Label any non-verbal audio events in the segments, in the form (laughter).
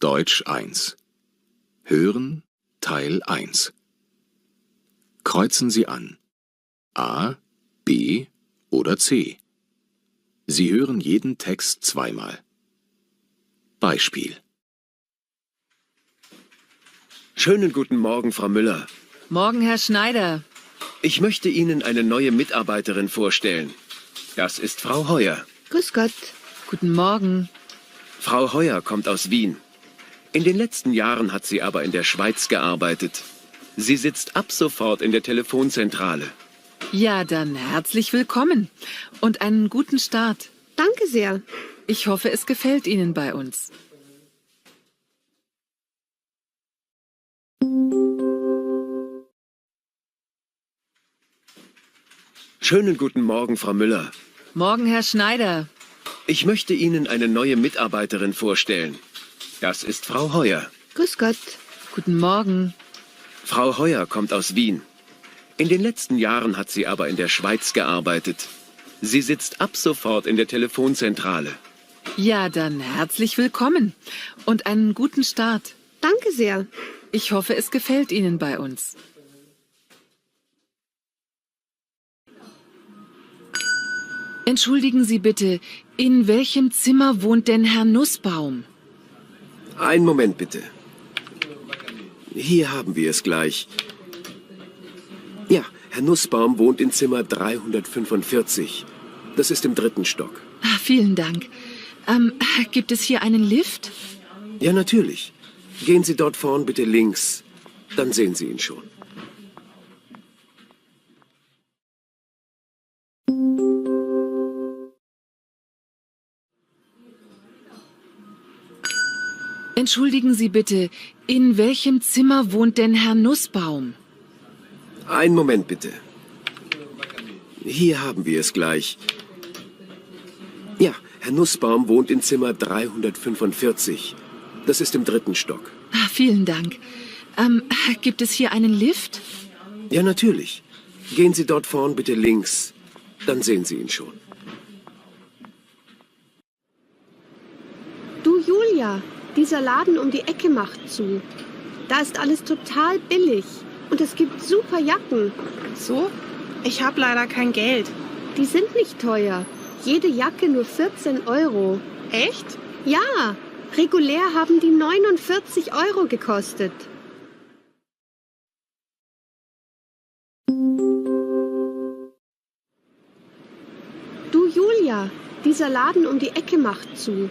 Deutsch 1 Hören Teil 1 Kreuzen Sie an A, B oder C. Sie hören jeden Text zweimal. Beispiel Schönen guten Morgen, Frau Müller. Morgen, Herr Schneider. Ich möchte Ihnen eine neue Mitarbeiterin vorstellen. Das ist Frau Heuer. Grüß Gott. Guten Morgen. Frau Heuer kommt aus Wien. In den letzten Jahren hat sie aber in der Schweiz gearbeitet. Sie sitzt ab sofort in der Telefonzentrale. Ja, dann herzlich willkommen und einen guten Start. Danke sehr. Ich hoffe, es gefällt Ihnen bei uns. Schönen guten Morgen, Frau Müller. Morgen, Herr Schneider. Ich möchte Ihnen eine neue Mitarbeiterin vorstellen. Das ist Frau Heuer. Grüß Gott. Guten Morgen. Frau Heuer kommt aus Wien. In den letzten Jahren hat sie aber in der Schweiz gearbeitet. Sie sitzt ab sofort in der Telefonzentrale. Ja, dann herzlich willkommen und einen guten Start. Danke sehr. Ich hoffe, es gefällt Ihnen bei uns. Entschuldigen Sie bitte, in welchem Zimmer wohnt denn Herr Nussbaum? Einen Moment bitte. Hier haben wir es gleich. Ja, Herr Nussbaum wohnt in Zimmer 345. Das ist im dritten Stock. Ah, vielen Dank. Ähm, gibt es hier einen Lift? Ja, natürlich. Gehen Sie dort vorn bitte links. Dann sehen Sie ihn schon. Entschuldigen Sie bitte, in welchem Zimmer wohnt denn Herr Nussbaum? Einen Moment bitte. Hier haben wir es gleich. Ja, Herr Nussbaum wohnt in Zimmer 345. Das ist im dritten Stock. Ah, vielen Dank. Ähm, gibt es hier einen Lift? Ja, natürlich. Gehen Sie dort vorn bitte links. Dann sehen Sie ihn schon. Du, Julia, dieser Laden um die Ecke macht zu. Da ist alles total billig. Und es gibt super Jacken. So? Ich habe leider kein Geld. Die sind nicht teuer. Jede Jacke nur 14 Euro. Echt? Ja, regulär haben die 49 Euro gekostet. Du, Julia, dieser Laden um die Ecke macht zu.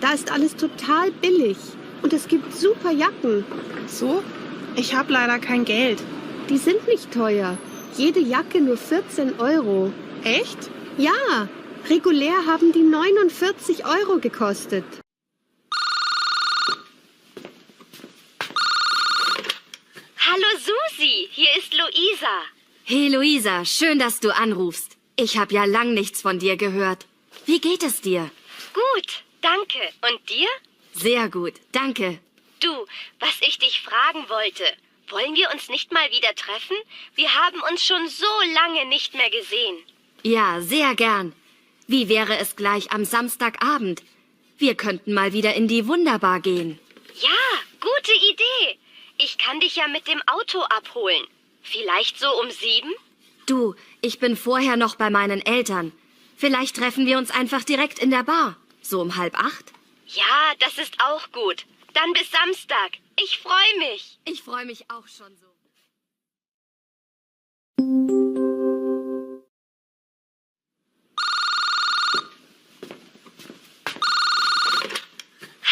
Da ist alles total billig. Und es gibt super Jacken. So? Ich habe leider kein Geld. Die sind nicht teuer. Jede Jacke nur 14 Euro. Echt? Ja, regulär haben die 49 Euro gekostet. Hallo Susi, hier ist Luisa. Hey Luisa, schön, dass du anrufst. Ich habe ja lang nichts von dir gehört. Wie geht es dir? Gut, danke. Und dir? Sehr gut, danke. Du, was ich dich fragen wollte. Wollen wir uns nicht mal wieder treffen? Wir haben uns schon so lange nicht mehr gesehen. Ja, sehr gern. Wie wäre es gleich am Samstagabend? Wir könnten mal wieder in die Wunderbar gehen. Ja, gute Idee. Ich kann dich ja mit dem Auto abholen. Vielleicht so um sieben? Du, ich bin vorher noch bei meinen Eltern. Vielleicht treffen wir uns einfach direkt in der Bar. So um halb acht? Ja, das ist auch gut. Dann bis Samstag. Ich freue mich. Ich freue mich auch schon so.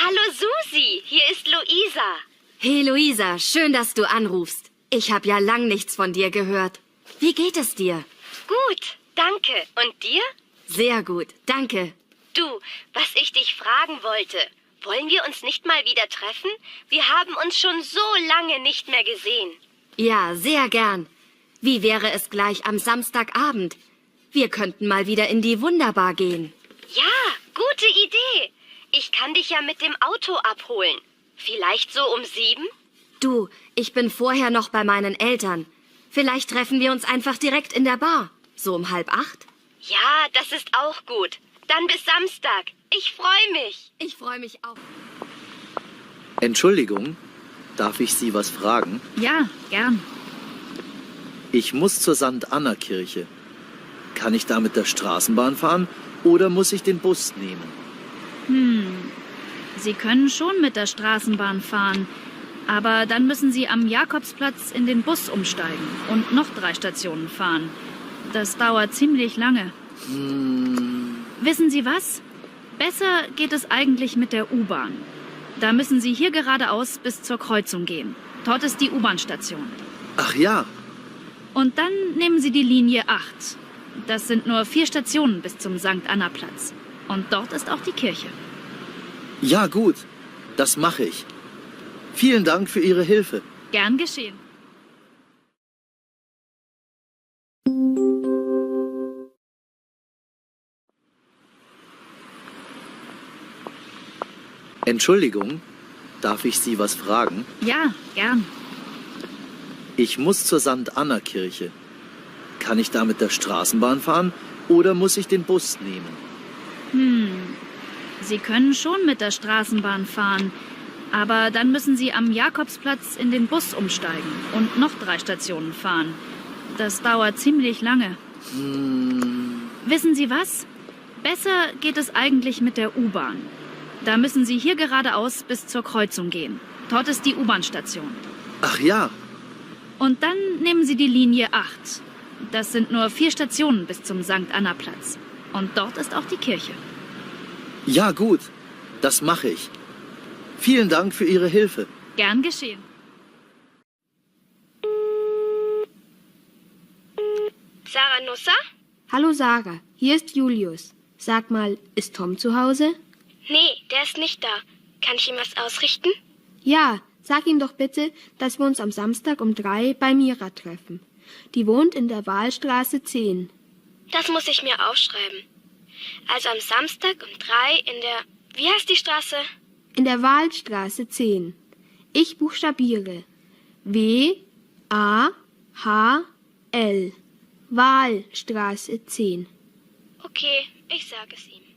Hallo Susi, hier ist Luisa. Hey Luisa, schön, dass du anrufst. Ich habe ja lang nichts von dir gehört. Wie geht es dir? Gut, danke. Und dir? Sehr gut, danke. Du, was ich dich fragen wollte. Wollen wir uns nicht mal wieder treffen? Wir haben uns schon so lange nicht mehr gesehen. Ja, sehr gern. Wie wäre es gleich am Samstagabend? Wir könnten mal wieder in die Wunderbar gehen. Ja, gute Idee. Ich kann dich ja mit dem Auto abholen. Vielleicht so um sieben? Du, ich bin vorher noch bei meinen Eltern. Vielleicht treffen wir uns einfach direkt in der Bar. So um halb acht. Ja, das ist auch gut. Dann bis Samstag. Ich freue mich. Ich freue mich auch. Entschuldigung, darf ich Sie was fragen? Ja, gern. Ich muss zur St. Anna Kirche. Kann ich da mit der Straßenbahn fahren oder muss ich den Bus nehmen? Hm. Sie können schon mit der Straßenbahn fahren, aber dann müssen Sie am Jakobsplatz in den Bus umsteigen und noch drei Stationen fahren. Das dauert ziemlich lange. Hm, Wissen Sie was? Besser geht es eigentlich mit der U-Bahn. Da müssen Sie hier geradeaus bis zur Kreuzung gehen. Dort ist die U-Bahn-Station. ach ja, Und dann nehmen Sie die Linie 8. Das sind nur vier Stationen bis zum St. Anna-Platz. Und dort ist auch die Kirche. ja gut, das mache ich. Vielen Dank für Ihre Hilfe. Gern geschehen. Entschuldigung, darf ich Sie was fragen? Ja, gern. Ich muss zur St. Anna Kirche. Kann ich da mit der Straßenbahn fahren oder muss ich den Bus nehmen? Hm. Sie können schon mit der Straßenbahn fahren, aber dann müssen Sie am Jakobsplatz in den Bus umsteigen und noch drei Stationen fahren. Das dauert ziemlich lange. Hm, Wissen Sie was? Besser geht es eigentlich mit der U-Bahn. Da müssen Sie hier geradeaus bis zur Kreuzung gehen. Dort ist die U-Bahn-Station. ach ja, Und dann nehmen Sie die Linie 8. Das sind nur vier Stationen bis zum St. Anna-Platz. Und dort ist auch die Kirche. ja gut, das mache ich. Vielen Dank für Ihre Hilfe. Gern geschehen. Sarah Nusser? Hallo Sarah, hier ist Julius. Sag mal, ist Tom zu Hause? Nee, der ist nicht da. Kann ich ihm was ausrichten? Ja, sag ihm doch bitte, dass wir uns am Samstag um drei bei Mira treffen. Die wohnt in der Wahlstraße 10. Das muss ich mir aufschreiben. Also am Samstag um drei in der. Wie heißt die Straße? In der Wahlstraße 10. Ich buchstabiere. W A H L. Wahlstraße 10. Okay, ich sage es ihm.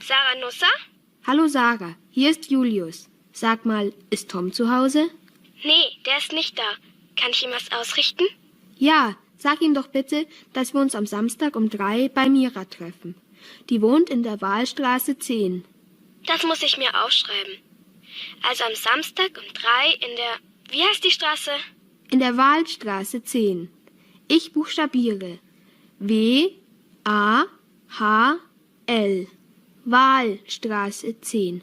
Sarah Nusser? Hallo Sarah, hier ist Julius. Sag mal, ist Tom zu Hause? Nee, der ist nicht da. Kann ich ihm was ausrichten? Ja, sag ihm doch bitte, dass wir uns am Samstag um drei bei Mira treffen. Die wohnt in der Wahlstraße 10. Das muss ich mir aufschreiben. Also am Samstag um drei in der. Wie heißt die Straße? In der Wahlstraße 10. Ich buchstabiere. W A H L. Wahlstraße 10.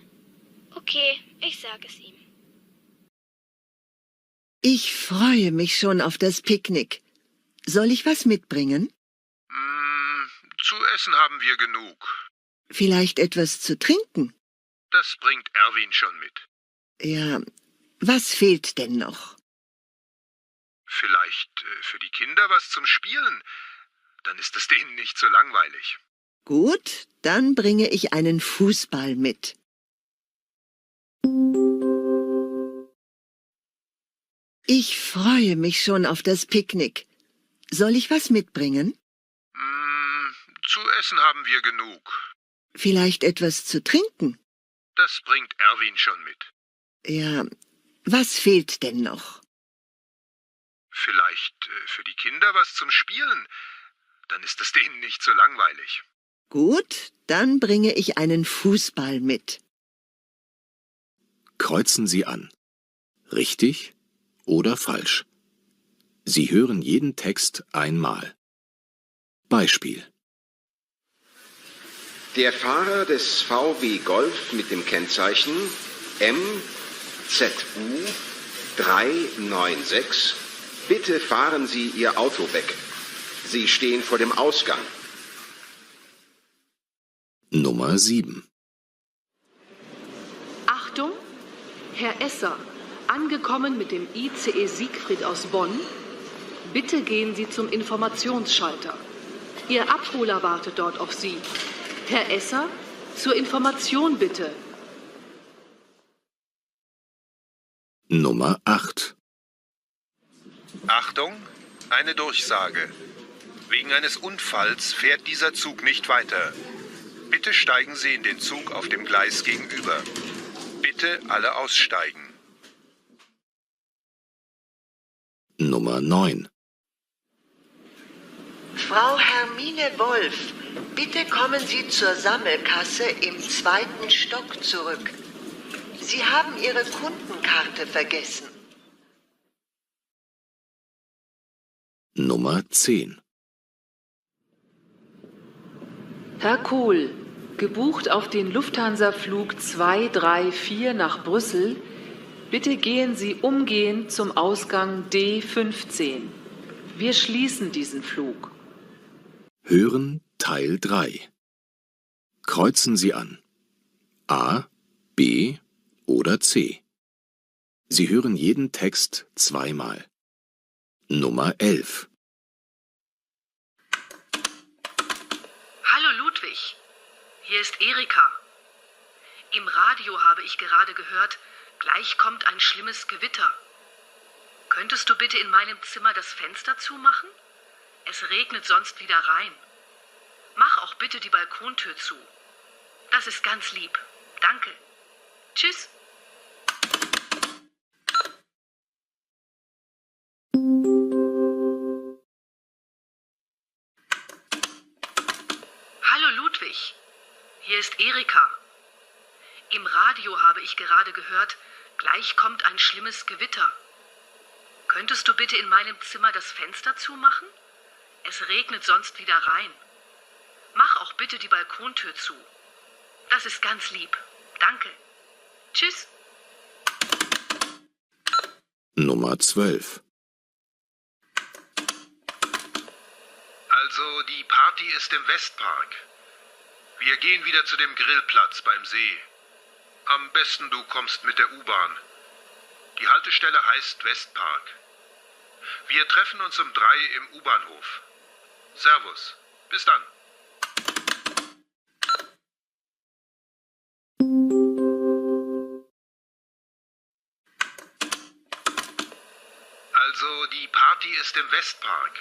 Okay, ich sage es ihm. Ich freue mich schon auf das Picknick. Soll ich was mitbringen? Mm, zu essen haben wir genug. Vielleicht etwas zu trinken? Das bringt Erwin schon mit. Ja, was fehlt denn noch? Vielleicht äh, für die Kinder was zum Spielen. Dann ist es denen nicht so langweilig. Gut, dann bringe ich einen Fußball mit. Ich freue mich schon auf das Picknick. Soll ich was mitbringen? Mm, zu essen haben wir genug. Vielleicht etwas zu trinken? Das bringt Erwin schon mit. Ja, was fehlt denn noch? Vielleicht äh, für die Kinder was zum Spielen. Dann ist es (laughs) denen nicht so langweilig. Gut, dann bringe ich einen Fußball mit. Kreuzen Sie an. Richtig oder falsch? Sie hören jeden Text einmal. Beispiel. Der Fahrer des VW Golf mit dem Kennzeichen MZU 396, bitte fahren Sie Ihr Auto weg. Sie stehen vor dem Ausgang. Nummer 7. Achtung! Herr Esser, angekommen mit dem ICE Siegfried aus Bonn, bitte gehen Sie zum Informationsschalter. Ihr Abholer wartet dort auf Sie. Herr Esser, zur Information bitte. Nummer 8. Achtung, eine Durchsage. Wegen eines Unfalls fährt dieser Zug nicht weiter. Bitte steigen Sie in den Zug auf dem Gleis gegenüber. Bitte alle aussteigen. Nummer 9. Frau Hermine Wolf, bitte kommen Sie zur Sammelkasse im zweiten Stock zurück. Sie haben Ihre Kundenkarte vergessen. Nummer 10. Herr Kohl, gebucht auf den Lufthansa-Flug 234 nach Brüssel. Bitte gehen Sie umgehend zum Ausgang D15. Wir schließen diesen Flug. Hören Teil 3. Kreuzen Sie an. A, B oder C. Sie hören jeden Text zweimal. Nummer 11. Hallo Ludwig, hier ist Erika. Im Radio habe ich gerade gehört, gleich kommt ein schlimmes Gewitter. Könntest du bitte in meinem Zimmer das Fenster zumachen? Es regnet sonst wieder rein. Mach auch bitte die Balkontür zu. Das ist ganz lieb. Danke. Tschüss. Gerade gehört, gleich kommt ein schlimmes Gewitter. Könntest du bitte in meinem Zimmer das Fenster zumachen? Es regnet sonst wieder rein. Mach auch bitte die Balkontür zu. Das ist ganz lieb. Danke. Tschüss. Nummer 12. Also, die Party ist im Westpark. Wir gehen wieder zu dem Grillplatz beim See. Am besten du kommst mit der U-Bahn. Die Haltestelle heißt Westpark. Wir treffen uns um drei im U-Bahnhof. Servus. Bis dann. Also, die Party ist im Westpark.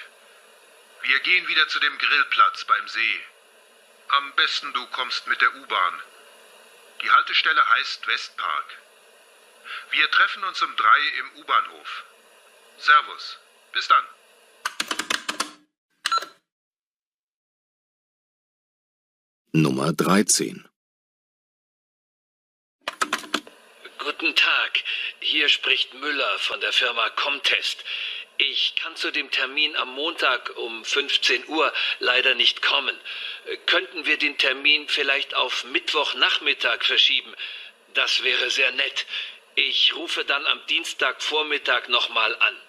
Wir gehen wieder zu dem Grillplatz beim See. Am besten du kommst mit der U-Bahn. Die Haltestelle heißt Westpark. Wir treffen uns um drei im U-Bahnhof. Servus. Bis dann. Nummer 13. Guten Tag, hier spricht Müller von der Firma Comtest. Ich kann zu dem Termin am Montag um 15 Uhr leider nicht kommen. Könnten wir den Termin vielleicht auf Mittwochnachmittag verschieben? Das wäre sehr nett. Ich rufe dann am Dienstagvormittag nochmal an.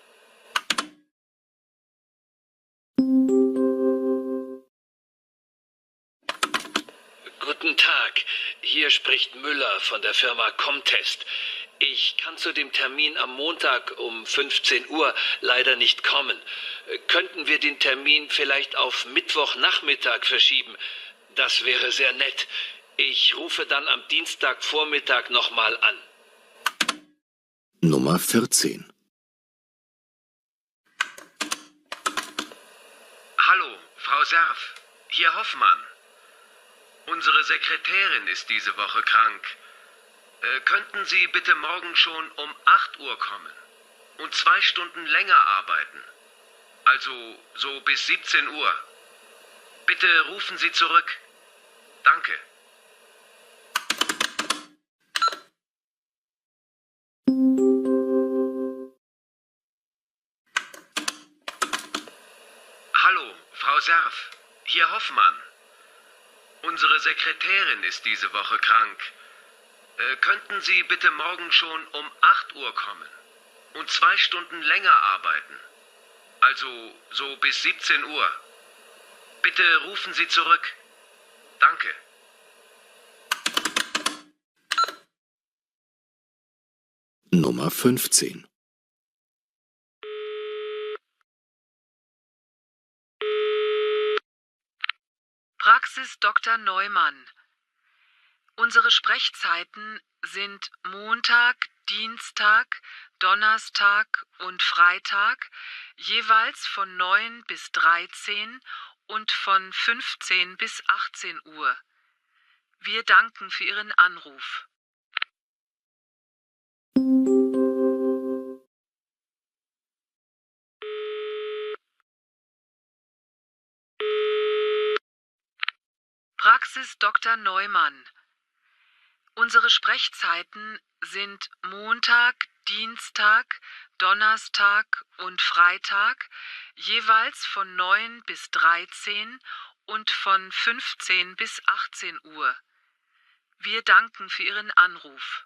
Guten Tag, hier spricht Müller von der Firma Comtest. Ich kann zu dem Termin am Montag um 15 Uhr leider nicht kommen. Könnten wir den Termin vielleicht auf Mittwochnachmittag verschieben? Das wäre sehr nett. Ich rufe dann am Dienstagvormittag nochmal an. Nummer 14. Hallo, Frau Serf. Hier Hoffmann. Unsere Sekretärin ist diese Woche krank. Äh, könnten Sie bitte morgen schon um 8 Uhr kommen und zwei Stunden länger arbeiten? Also so bis 17 Uhr. Bitte rufen Sie zurück. Danke. Hallo, Frau Serf. Hier Hoffmann. Unsere Sekretärin ist diese Woche krank. Äh, könnten Sie bitte morgen schon um 8 Uhr kommen und zwei Stunden länger arbeiten? Also so bis 17 Uhr. Bitte rufen Sie zurück. Danke. Nummer 15. Praxis Dr. Neumann. Unsere Sprechzeiten sind Montag, Dienstag, Donnerstag und Freitag jeweils von 9 bis 13 und von 15 bis 18 Uhr. Wir danken für Ihren Anruf. Praxis Dr. Neumann. Unsere Sprechzeiten sind Montag, Dienstag, Donnerstag und Freitag jeweils von 9 bis 13 und von 15 bis 18 Uhr. Wir danken für Ihren Anruf.